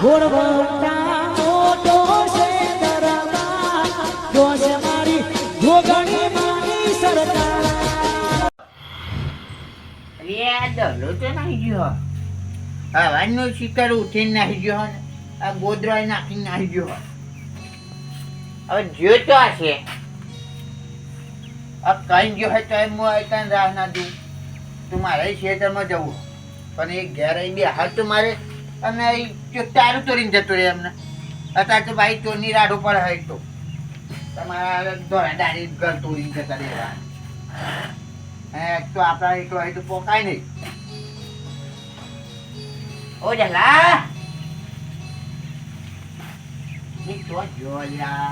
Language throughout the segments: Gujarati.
ઘોડવટા ઉઠીને નાહી ગયો ને આ ગોદરાય નાખીને નાહી ગયો હવે જોતો હશે આ કઈ ગયો હોય તો એમ હું કઈ રાહ ના દઉં તું મારે ખેતરમાં જવું પણ એ ઘેર અહીં બે હાલ તો મારે અને તારું તોડીને જતો રહે એમને. અત્યારે તો ભાઈ ચોરની રાડો પર હોય તો. તમારા દોરા દાડી ઘર તોડીને જતા રહેવા હે તો આપણા એકલો હોય તો પોકાય નહીં. ઓ જલા તો જોયા.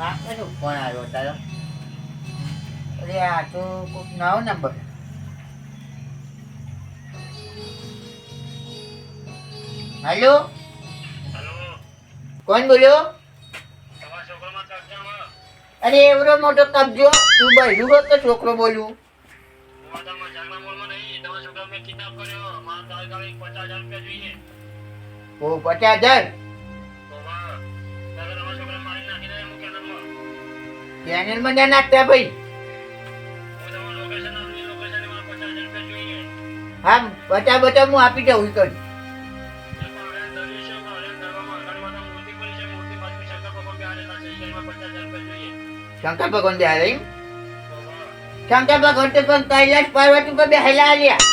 આ કયો આવ્યો તારો? અરે, આ તો કોઈક નવો નંબર. હેલો? કોણ બોલ્યો? અરે એવડો મોટો કબજો તું બહેરું હોત તો છોકરો બોલું ઓ પચાસ હજાર? ચેનલમાં ના નાખતા ભાઈ? હા બચા બચા હું આપી દઉં કર શંકર ભગવાન બે હારે શંકર ભગવાન તો પણ કૈલાસ પર્વત ઉપર બેહેલા આવ્યા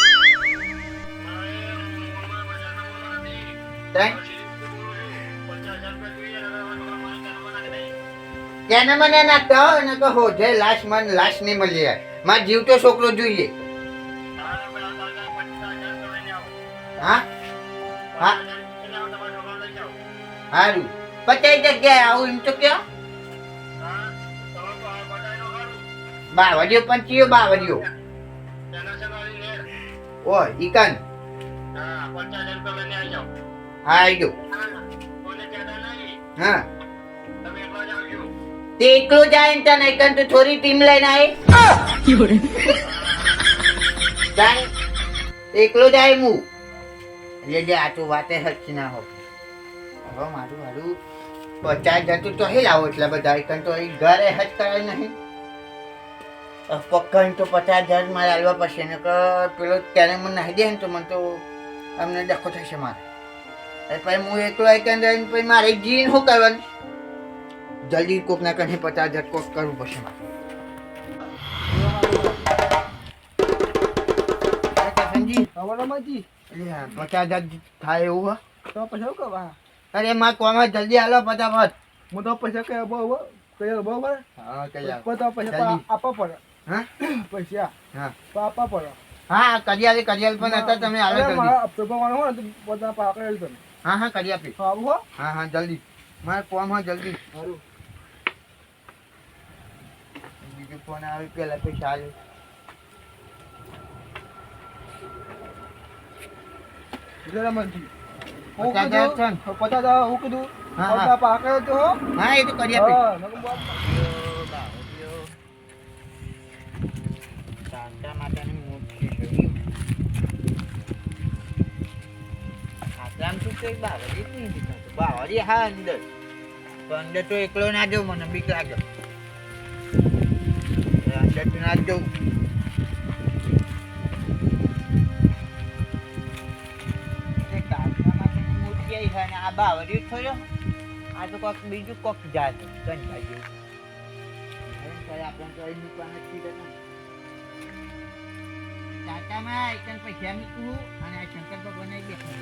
તેને મને ના કહો ને કહો જે લાશ મન લાશ નહીં મળી જાય માર જીવતો છોકરો જોઈએ હા હા સારું પચાસ જગ્યાએ આવું એમ તો કયો બાવરીઓ પણ ચિયો બાવરીઓ ઓ ઈકન. હા આવી ગયો. હા. તે એકલો જાય ને તને એકન તો થોડી ટીમ લઈને આવે જાય. એકલો જાય હું એટલે જે આ તો વાતે હચ ના હો હવે મારું મારું પચાસ જતું તો હે લાવો એટલે બધા એકન તો ઘરે હજ કરે નહીં. પક્કન તો પચાસ હજાર મારે હાલવા પડશે. ને કે પેલો ત્યારે મને નાહી દે ને તો મને તો અમને ડખો થશે મારે. પછી હું એકલો એકન રહીને પછી મારે જીન શું કરવાનું? જલ્દી કોક ના કરીને પચાસ હજાર કોક કરવું પડશે પચાસ હજાર થાય એવું હે? તો શું કરવા અરે મારે કોમાં જલ્દી હાલો ફટાફટ. હું તો પૈસા કયા બહુ કયા બરોબર હા આવો. તો પૈસા આપવા પડે. હા? પૈસા. હા. તો આપવા હા કરિયાલ કરિયાલ પણ હતા તમે આવે જલ્દી. મારા હપ્તો ભરવાનો હોય તો બધા પાકડેલ તમે હા હા કરી આપી આવું હો. હા હા જલ્દી. મારે કોમ હા જલ્દી. સારું. બીજું ફોન આવે પેલા પૈસા આવે પચાસ હજાર કીધું પચાસ હજાર હું કીધું. હા, પાકડેલ તો હા. એ તો કરી આપી તો બાવળી જ નહીં દેખાતું. બાવળી હા અંદર. પણ અંદર તો એકલો ના જવું મને બીક લાગે. અંદર તો ના જવું આ બાવળી થયો. આ તો કોક બીજું કોક જાત. કંઈ જેવું આપણે તો એ મૂકવાના જ. ટાટામાં એકદમ પૈસા મૂકવું અને આ શંકર ભગવાનને બેસવું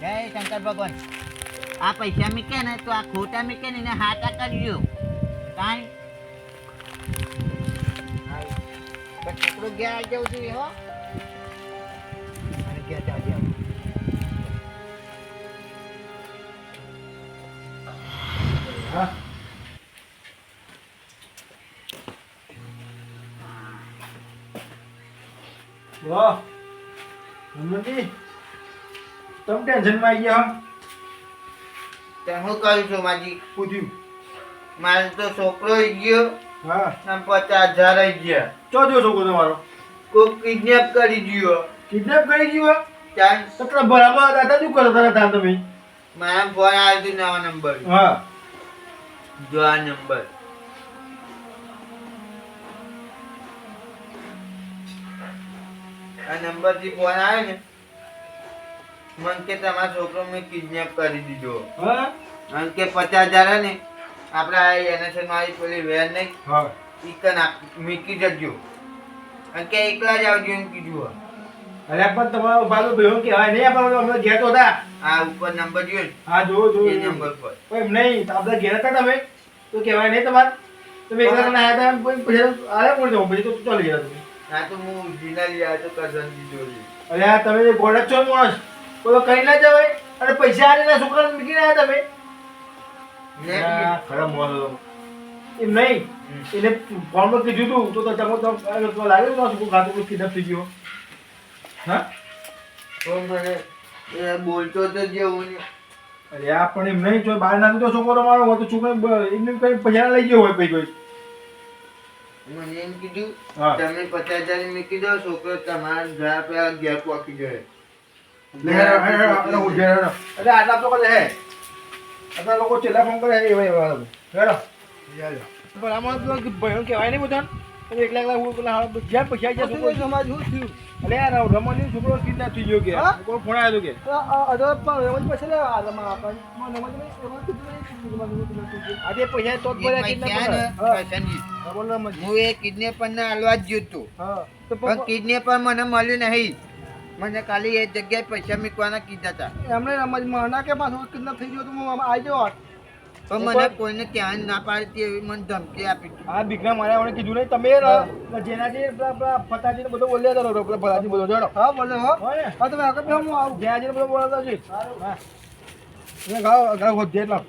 જય શંકર ભગવાન. આ પૈસા મૂકે ને તો આ ખોટા મૂકે ને એને હાટા કરજો કાંઈ? છોકરો આવી જવું જોઈએ હો. વાહ. રમણજી તમે ટેન્શનમાં આવી ગયા તે હું કરું છું માજી પૂછ્યું. મારે તો છોકરો ગયો. હા. ને પચાસ હજાર આવી ગયા. ચો જો છોકરો તમારો? કોક કિડનેપ કરી ગયો. કિડનેપ કરી ગયો? ત્યાં પેલા બરાબર દાદા શું કરો તારા તાર તમે? મારા ફોન આવ્યો નવા નંબર. હા. જો આ નંબર. આ નંબરથી ફોન આવ્યો ને મન કે તમારા છોકરો મેં કિડનેપ કરી દીધો. અને કે પચાસ હજાર હે ને આપડે આ એનએસએન મારી પેલી વેર નહીં હા. ઈ કન આપ- જજો. અને કે એકલા જ આવજો એમ કીધું અરે પણ તમારો ભાલો ભયો કહેવાય નહીં આપણે અમે ઘેર તો હતા. આ ઉપર નંબર જોયો હા જો જો એ નંબર પર. કોઈ એમ નહીં આપણે ઘેર હતા તમે? તો કહેવાય નહીં તમારે? તમે એકલા આવ્યા હતા પછી અરે કોણ જવું પછી તો ચાલી ગયા તમે આ તો હું ઓરિજિનલ યાદ તો કરજણજી જોડે. અરે આ તમે ગોડા છો માણસ બોલો કઈ ના જવાય? અને પૈસા આલીને છોકરાને મૂકીને આવ્યા તમે? ને ખરા મોલ. એમ નહીં. એને ફોનમાં કીધું તું તો તો તમે તો તો શું ખાતું કોઈ કિડનેપ થઈ ગયો. હા? તો મને એ બોલતો તો જેવું ને અરે આ પણ એમ નહીં જો બહાર નાખી તો છોકરો મારો હોય તો છોકરો એમને કઈ પૈસા લઈ ગયો હોય પછી કોઈ મને એમ કીધું તમે પચાસ હજારની મૂકી દો છોકરો તમારા ઘર પેલા ઘેર પહોંચી જાય. અરે આટલા તો લે હે આટલા લોકો છેલ્લા ફોન કરે હે એવા એવા પેલો કે ભયો કહેવાય નહીં બધાને. તમે એકલા એકલા હું પેલા હાલો જ્યાં પૈસા ગયા છોકરો સમાજ શું થયું અરે યાર રમણની છોકરો કિડનેપ થઈ ગયો કે કોઈ ફોન આવ્યો કે આજે પૈસા પછી જ એ ભર્યા પૈસા આજે પૈસા કરજણજી, હા, બોલો રમણજી. હું એ કિડનેપર ને હાલવા જ જોતો હા તો પણ કિડનેપર મને મળ્યું નહીં મને ખાલી એ જગ્યાએ પૈસા મૂકવાના કીધા હતા એમને રમત મના કે પાછું કિડનેપ થઈ ગયો તો હું આવી ગયો પણ મને કોઈને ધ્યાન ના પાડતી એવી મને ધમકી આપી આ દીકરા મારા વડે કીધું નહીં. તમે જેનાથી ફટાજી ને બધો બોલ્યા હતા પેલા ફટાજી બધો જોડો હા બોલે હો. હા તમે આગળ હું આવું. જેનાજી બધો બોલતા છે હા. ગાવ ગાવ હોત જેટલા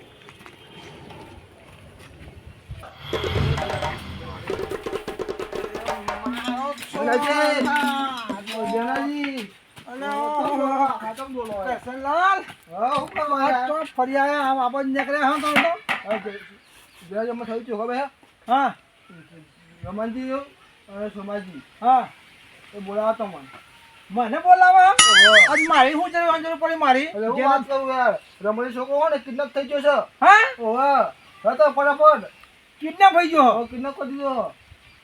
જેનાજી હા રમણજી અને હા એ બોલાવો મને બોલાવા મારી શું જરૂર મારી યાર રમણી છોકરો હોય ને કિડનેપ થઈ ગયો છે હા ઓવા તો ફટાફટ કિડનેપ થઈ ગયો હવે કિડનેપ કરી દીધો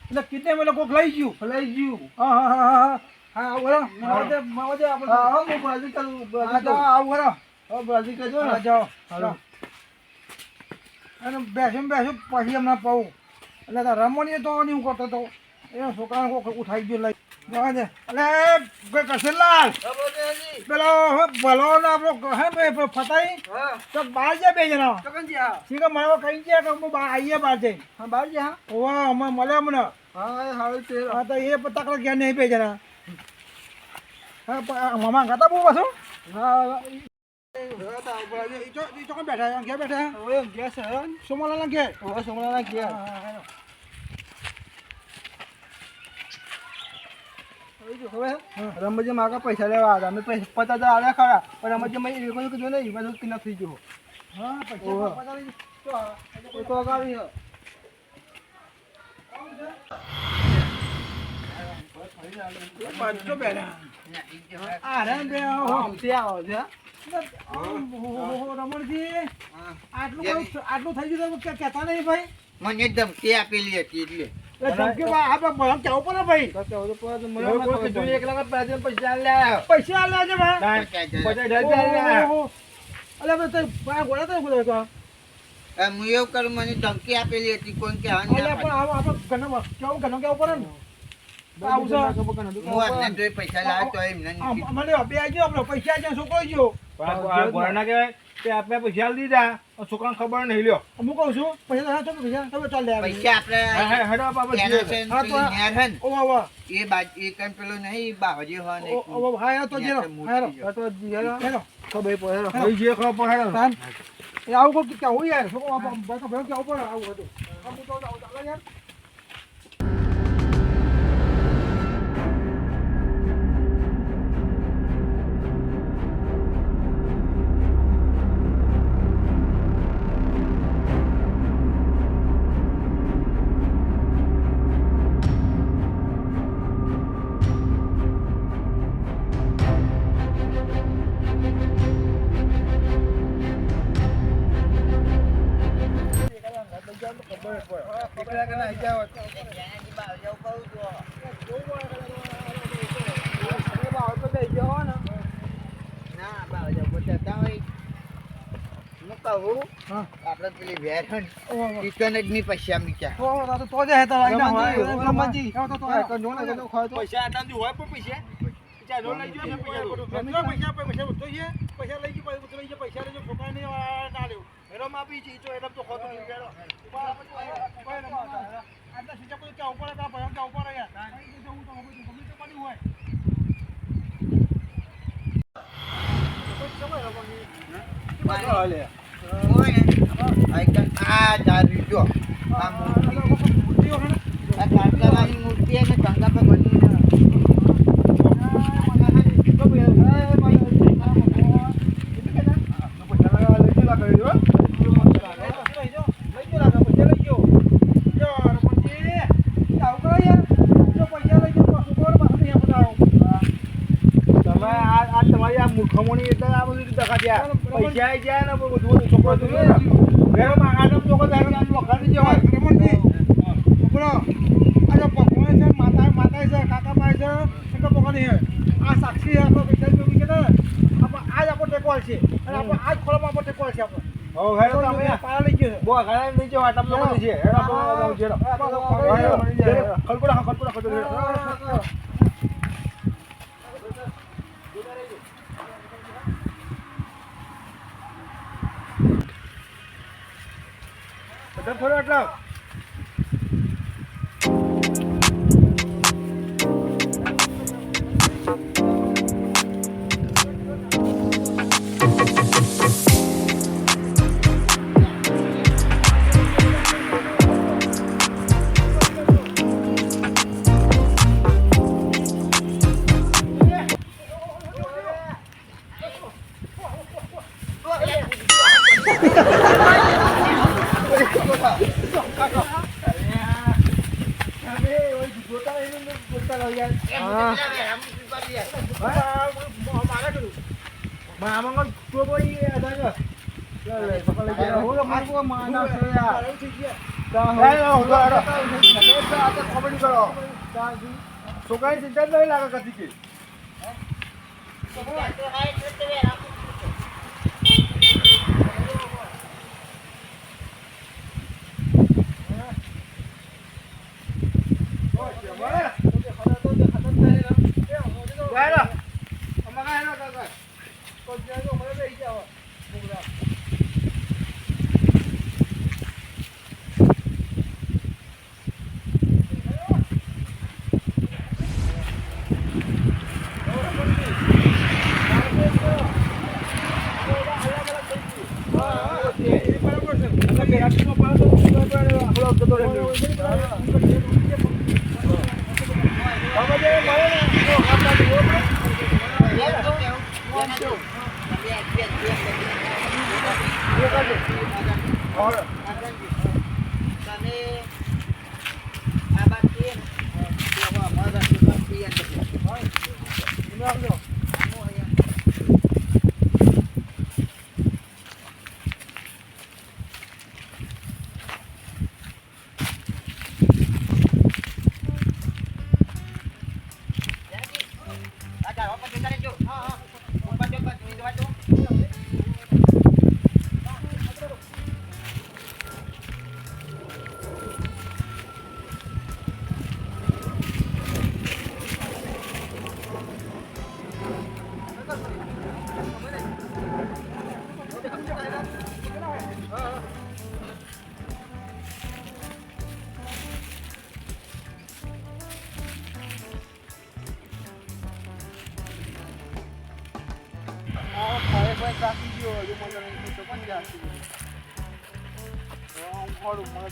એટલે કિડનેપ એટલે કોક લઈ ગયું લઈ ગયું હા હા હા હા. હા બોલો માવજે માવજે આપણે હા હું બ્રાઝિલ કરું બ્રાઝિલ આવું બોલો હા બ્રાઝિલ કરજો ને. જાઓ હાલો. અને બેસું બેસું પછી હમણાં પાઉં. એટલે તો રમણીએ તો નહીં કરતો તો. એ છોકરાને કોક ઉઠાઈ ગયો લઈ. જવા દે. એટલે હા, પેલો ભલો ને આપણો હે ભાઈ ફતાઈ? તો બહાર જાય બે જણા? ગયા કે હું બહાર આવીએ બહાર જઈ? હા બહાર જા હા. ઓવા અમે મળે અમને હા છે. હા તો એ પતાકડા ગયા નહીં બે જણા. મામા ગાતા બહુ પાછું હા બેઠા ઘેર બેઠા ઘેર હવે સોમનાના ઘેર. હવે જો, હવે રમતજી માગા પૈસા લેવા હતા અમે પૈસા પચાસ હજાર આવ્યા ખરા પણ રમજી મેં એ બધું કીધું નહીં બધું કિડનેપ થઈ ગયો હા. પૈસા તો. પાંચસો જો. અરે બે હો આવો છે રમણજી આટલું આટલું થઈ ગયું તો કે- કહેતા નહીં ભાઈ મને ધમકી આપેલી હતી એટલે પૈસા ગોળા હું એવું કરું મને ધમકી આપેલી હતી કોઈ કે ઘરનો કેવું પડે ને છોકરો ગયો આ ગોળના કહેવાય કે આપણે પૈસા દીધા પણ છોકરાને ખબર નહીં લ્યો. હું કહું છું પૈસા પૈસા તમે ચાલ લે પૈસા તો પેલી નહીં બાવજી હોય તો આવું કોઈ કેવું યાર? છોકરો કેવું પડે આવું હતું? હું. આપણે પેલી વેરણ ઓહો, ઓહો. જ ની પૈસા મીચા તો તો જ હે તારા આઈના હોય. રમણજી, રમણજી. તો તો તો જોને કે તો ખાય તો. પૈસા આટલાથી હોય પણ પૈસા. પૈસા નો લઈ ને પૈસા પૈસા પૈસા પૈસા છે પૈસા લઈ પૈસા પૈસા છોકરાને ના લેવું. હેરામ આપી છે તો હેરામ તો ખોતો નહીં. આટલા સીધા કોઈ ક્યાં ઉપર હતા ક્યાં ઉપર રહ્યા જવું તો ગમે તે પડ્યું હોય હોય ને, આ દારૂ જો. આ મૂર્તિ. આ કાંકાવાની મૂર્તિ અને કાંકા પર બની તમે Yeah.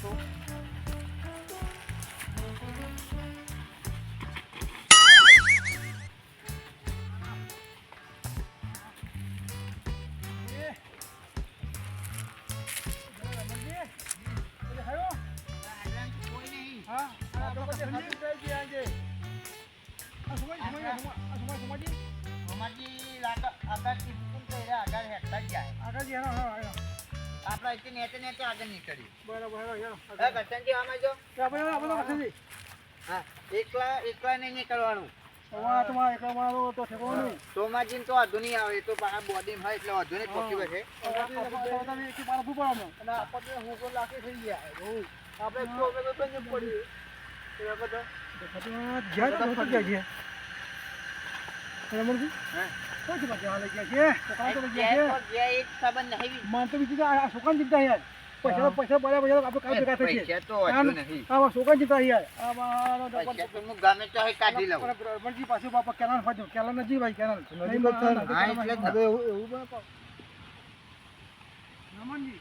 કોઈ કરશનજી આમાં જો આપણે આપણે કશેથી? હા એકલા એકલા નહીં નહીં. સોમાજીને તો વાંધો નહીં આવે તો હોય એટલે આપણે તો બીજું ચિંતા યાર પૈસા પૈસા પડ્યા પછી આપણે કામ ભેગા થઈ છે પૈસા તો વાંધો નહીં. આ છોકરાની ચિંતા યાર આ મારો તો પૈસા તો હું ગમે તો હોય કાઢી લઉં. રમણજી પાછું બાપા કેનાલ ફાટ્યો. કેનાલ નજી ભાઈ કેનાલ. હવે એવું રમણજી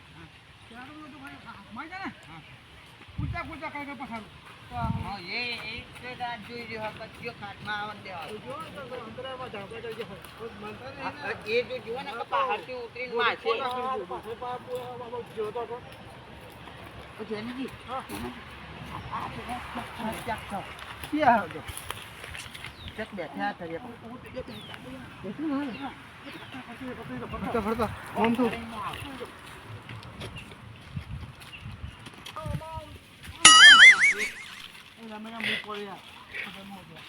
પૂછતા પૂછતા કઈ કઈ પસારું તો આ હા, એ એક તો રાત જોઈ રહ્યો હતો, કયો ખાટમાં આવવા દેવા. જો તો અંતરામાં ઝાંપા થઈ જાય. કોઈ માનતા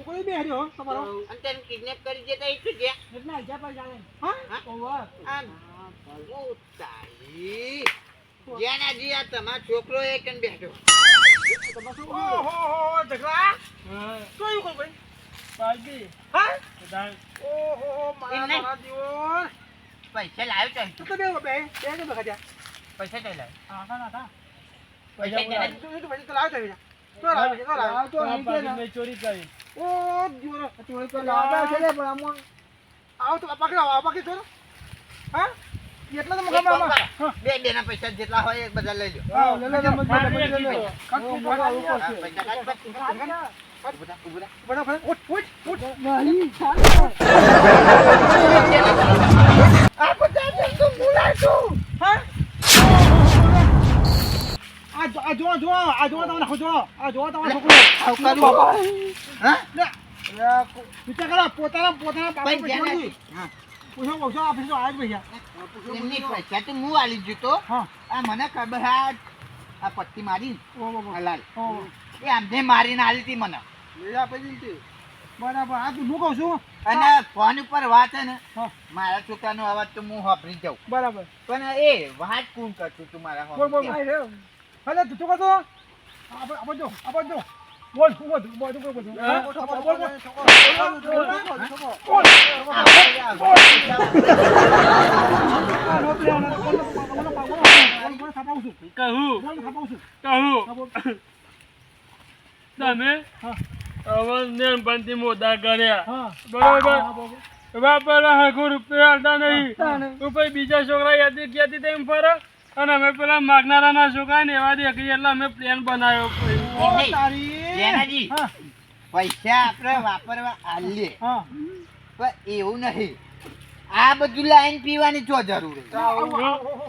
છોકરો બે હર્યો તમારો. અને તને કિડનેપ કરી દેતા એ શું છે? એટલે હજા પર જાણે હા? ઓવા તારી. જેનાજી આ તમારો છોકરો એક ને બેઠો? ઓહો ઝઘડા? તો ભાઈ? હા? ઓહો મારા જીવન પૈસા લાવ્યો ચાલ તું તો બે બે બે બખા પૈસા ચાલ લાવ્યો. હા ના ના પૈસા તો તો તો લાવ તો તો તો લાવ તો અહીં કે ના ચોરી કરી. ઓ જીવન ચોરી તો લાવતા છે ને પણ આમ આવ તો આવ પકડી હા એટલા તો મગા મામા બે બે ના પૈસા જેટલા હોય એ બધા લઈ લો હા લે લે લે લે લે હા, પૈસા કાઢ, કાઢ. ઊભો થા, ઊભો થા. બડા ફરે ઉઠ ઉઠ ઉઠ આ બધા તો બોલાય છું હા આ જો જો જો આ જો તમારો જો આ જો તમારો છોકરો હા? વિચાર કરો પોતાના પોતાના બાપા ભાઈ પૈસા ધ્યાન નથી. રાખી. હા. પૂછો પૂછો આ પૂછો આ ભૈયા એમની પૈસા તો હું આલી જ આ મને ખબર આ આ પટ્ટી મારી ઓ બાબા આ લાલ. ઓ એ આમને મારીને આલી હતી મને. આપે બરાબર. આ તું હું કહું છું. અને ફોન ઉપર વાત છે ને હા. મારા છોકરાનો અવાજ તો હું સાંભળી જાઉં. બરાબર. પણ એ વાત કોણ કરતું તું મારા ભલે તું શું કરતો? આપણે જો આપણે જો. બોલ બોલ બોલ બોલ બોલ. કહું? કહું. બીજા છોકરા યાદી ક્યાંથી તેમ ફરે? અને અમે પેલા માગનારાના છોકરા ને એવા દેખી એટલે અમે પ્લેન બનાવ્યો પૈસા આપણે વાપરવા આલીએ. હા. પણ એવું નહીં. આ બધું લાઈન પીવાની જો જરૂર છે. આવું, આવું,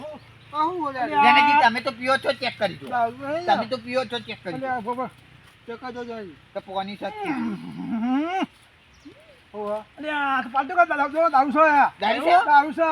આવું. બોલ્યા રે. જેનાજી તમે તો પીઓ છો ચેક કરી તમે તો પીઓ છો ચેક કરી. તો પોની સાથે હમ. ઓવા. અલ્યા, આ તો પાલટુ કર, દારૂ જો, દારૂ છે. દારૂ છે?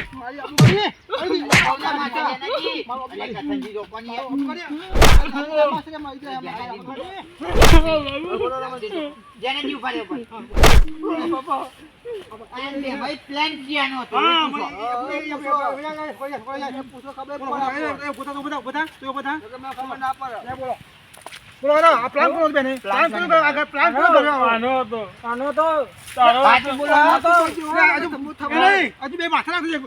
આ બધા બધા બધું. તો- લે, પ્લાન. બોલો હેડો, આ પ્લાન કરો બેને પ્લાન કરો આગળ પ્લાન કરો. આનો હતો. આનો તો તારો પાછું. બોલો આનો તો તો એ નહીં, હજુ બે માથા રાખી દે.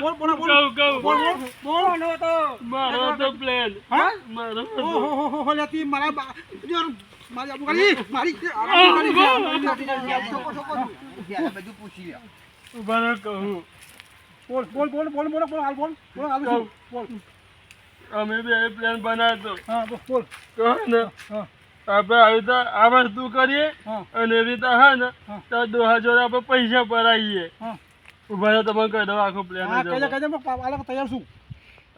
બોલ બોલો બોલ. બોલ બોલ. બોલ આનો તો. મારો હતો plan. હા? મારો હો હો હો લેતી મારા જો, મારી આબુ કાઢી, મારી બધું પૂછી લ્યો. ઊભા રહો, કહું. બોલ બોલ બોલ બોલ બોલ બોલ હાલ બોલ બોલ હાલ બોલ. અમે બે પ્લાન બનાવ્યો હા બોલ તો કહો ને હા. આપણે આવી રીતે આ વસ્તુ કરીએ અને એવી રીતે હા ને. તો દોહા જોડે આપણે પૈસા ભરાઈએ. હા. ઊભા તમે કહી દો આખો પ્લાન તૈયાર છું.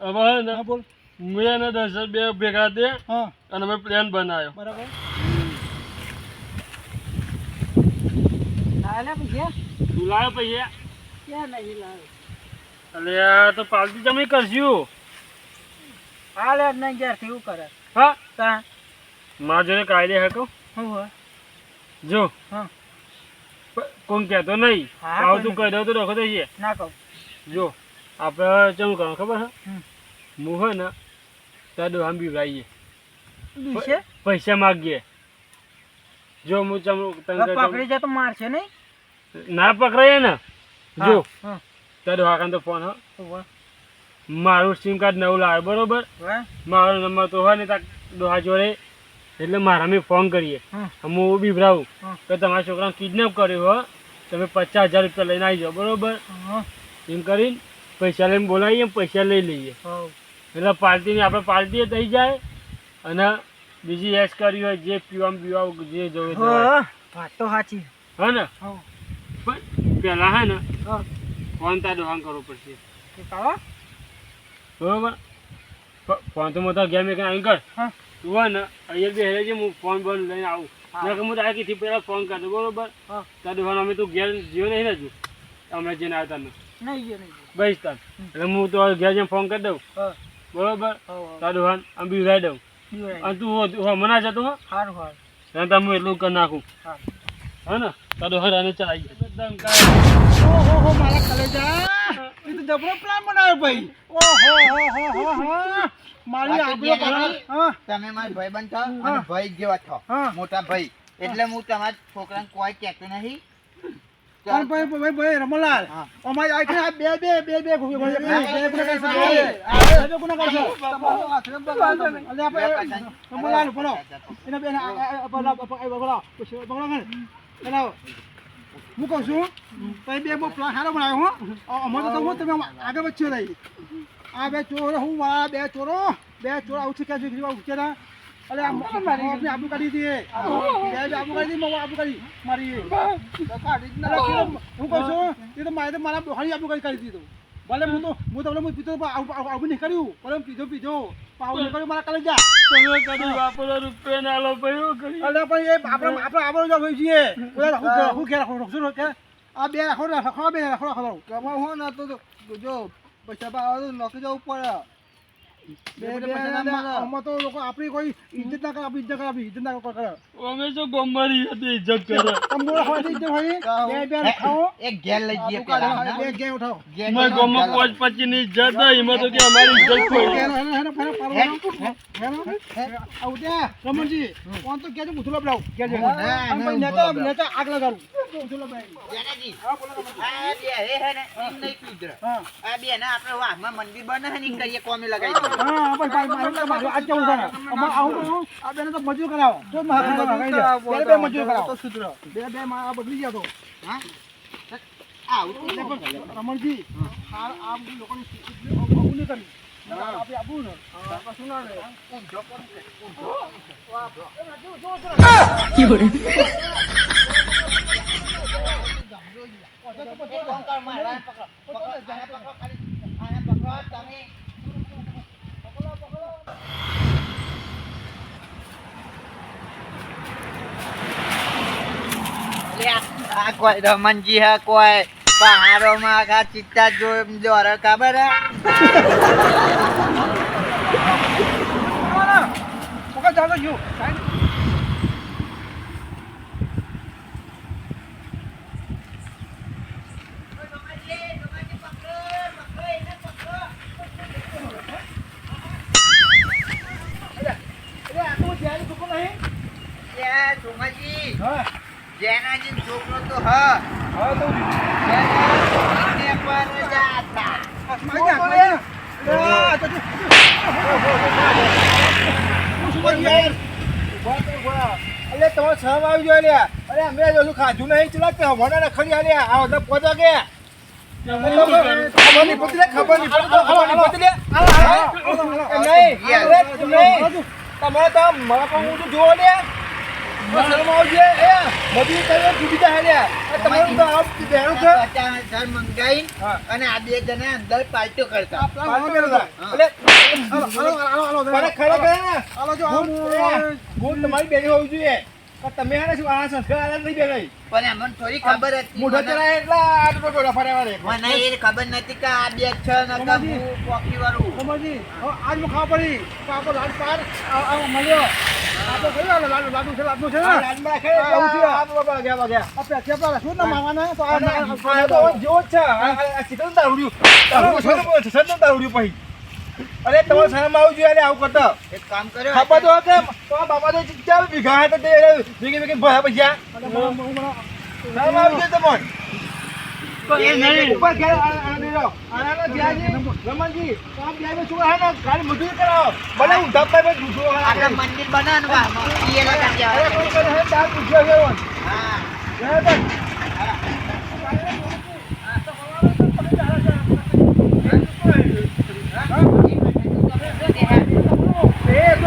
હવે હે ને બોલ. મેં એને દસ બે ભેગા દે હા. અને મેં પ્લાન બનાવ્યો. બરાબર. તું લાવ્યો પૈસા? લાવ્યો અલ્યા તો પાલતી તમે કરશું. હાલ જ નહીં ગયા એવું કરે? હા તા. મારા જોડે કાયદે હકો હું હોય? જો. હા. કોણ કહેતો નહીં. હા, આવું તું કહી દઉં તો રખો દઈએ ના કહું. જો આપણે ચમ કરવાનું ખબર હે. હું હોય ને ત્યાં દોહામ બીવડાવીએ છે પૈસા માગીએ. જો હું ચમ તને કહી પકડી જાય તો મારશે નહીં? ના પકડાય ને. જો. હા. હાકાન તો ફોન હ. હા મારું સિમ કાર્ડ નવું લાવે બરોબર? મારો નંબર તો હોય ને ત્યાં દોહા જોડે. એટલે મારા અમે ફોન કરીએ. હું બીભરાવું કે તમારા છોકરાને કિડનેપ કર્યો હો. તમે પચાસ હજાર રૂપિયા લઈને આવી જાઓ બરોબર? એમ કરીને પૈસા લઈને બોલાવીએ પૈસા લઈ લઈએ. એટલે પાર્ટીની આપણે પાર્ટીએ થઈ જાય અને બીજી એસ કરી હોય જે પીવામાં પીવા જે જોવે હા વાત તો સાચી. હે ને? પણ પહેલાં હે ને હા. ફોન તારે દોહાન કરવો પડશે. બરોબર? ફોન તો મોટા ગેમ એક અહીં કર. તું હોય ને અહીંયા બી હેરે હું ફોન બોન લઈને આવું. નકર હું ડાયરેક્ટથી પહેલા ફોન કરતો બરોબર? તાર દોહાન અમે તું ઘેર જીવો નહીં હજુ. હમણાં જઈને આવતા નહીં ગયો બસ તાર. એટલે હું તો ઘેર જઈને ફોન કરી દઉં. હા. બરોબર? તાર દોહાન આમ બીવડાવી દઉં. અને તું હો- મના જતો હો. સારું સારું તમે એટલું કરી નાખું. હા. ને? તારું દોહાન આને ચલાવી. જાય ઓહો મારા કલેજા. જબરો પ્લાન બનાવ્યો ભાઈ ઓહો હો હો હો હો મારી હા તમે મારા ભાઈબંધ છો અને ભાઈ જેવા છો મોટા ભાઈ એટલે હું તમારા છોકરાને કોઈ કહેતો નહીં પણ ભાઈ ભાઈ ભાઈ રમલાલ. અમારી આ બે બે બે બે બે બે બે બે ગુનેગાર છે. રમલાલ બોલો એના બેન આ- આ- આ- હું કહું છું, તમે બે બહુ પ્લાન સારો બનાવ્યો હું. અ- અમારે તો હું તમે આગળ વચ્ચે રહી આ બે ચોરો, હું, મારા બે ચોરો બે ચોરો આવું છે કે છે આવું છે ને આપણે આબુ કાઢી દઈએ આબુ કાઢી દી આબુ કાઢી મારી હું કહું છું, એ તો મારે તો મારા બહારી આબુ કાઢી કાઢી દીધું ભલે હું તો હું તો ભલે હું પીતો પણ આવું આવું આવું નહીં કર્યું ભલે પીધો પીધો. આવું નહીં કર્યું મારા કાલે જા. તમે કદી વાપરો રૂપિયા ના લો ભાઈ કરી અલે પણ એ આપણે આપણે આપણે જ હોય છીએ ઓલા હું હું કે રાખો રાખો કે આ બે રાખો રાખો બે રાખો રાખો કમા હો ને તો જો પૈસા પાવા તો નોકરી જવું પડે. બે બે આમાં તો લોકો આપણી કોઈ ઇજ્જત ના કરે આપણી ઇજ્જત કરે આપણી ઇજ્જત ના કરે અમે શું ગમરી હતી ઇજ્જત કરે. તંબોળા હોય ઇજ્જત હોય. બે બે ખાઓ. એક ઘેર લઈ જઈએ પેલા બે ગેમ ઉઠાવો. ઘેર અમારે લઈ પાંચની ઇજ્જત હોય એમાં તો કે અમારી ઇજ્જત કોઈ હેનો હેનો હેનો હેનો પાડો હેનો હેનો આવું ત્યાં રમણજી કોણ તો કેજો મુથુલો બલાવ કેજો ના, આમ ના, પછી નેતા નેતા આગ લગાડું. રમણજી આ લોકોની એટલી અવગુણ આ કોઈ રમનજી હા કોઈ પહાડોમાં આખા ચિત્તા જો દોર ખબર હે જાઓ જો. એટલે આ તો જ્યાં છોકરો નહીં નહીં હા જેના જે છોકરો તો હા હા તો એને પર જ આતા. અલે તમારે શરમ આવી જોઈએ લ્યા અરે અમે હજુ ખાધું નહીં ચલા કે હવાના રખડી આલ્યા આ બધા પોતા કે ખબર નહીં પડતી લે, ખબર નહીં પડતી ખબર નહીં પડતી નહીં, નહીં. તમારે તો મારા પણ હું જોવો લે તો આવી તો. અને આ બે જણા અંદર પાર્ટીઓ કરતા મને ખરેખર ને તમારી બેની હોવી જોઈએ તમે હે ને શું આ સંસ્કાર આલ્યા નહીં બેની. પણ એમને થોડી ખબર હતી મોઢો મને- એટલે આટલો ટોળા ફર્યા વાળે. મને એ ખબર નથી કે આ બે છે ને કે હું પોકી વાળું સમજી આજમાં ખાવા પડી પાપો આપણો લાડ પાર આ- મળ્યો આ તો કયું લાડુ લાડુ લાડુ છે લાડુ છે લાડમાં રાખે આવું છે. આ બાબા ગયા વાગ્યા. આ કે આપણા શું ના માંગવાના તો આ તો જો છે. આ- શીતળ દારૂડિયું. દારૂડિયું છે બોલે છે, પછી? અરે તમારે શરમ આવવી જોઈએ અરે આવું કરતો. એક કામ કર્યો ખબર તો કે તો બાપા તો ચાલ ભીખા હતા તે ભીગી ભીગી ભરા પૈસા. શરમ આવી જોઈએ તમને ઉપર ઘેર આ- આ દઈ દો. રમણજી, તો આ બે બે ને ખાલી મજૂરી કરાવો. ભલે ઊંધા પાય પર જુઠ્ઠો આગળ મંદિર બનાવવા ઈ એના કાઢી અરે કોઈ કરે હે, ચાર પૂછ્યો છે હા. હે બેન. એ તો આ બે જણા પાર્ટીઓ કરતા હતા. હા, તો તો હવે ઓણે- ઓણે એમ નહીં. ઓણે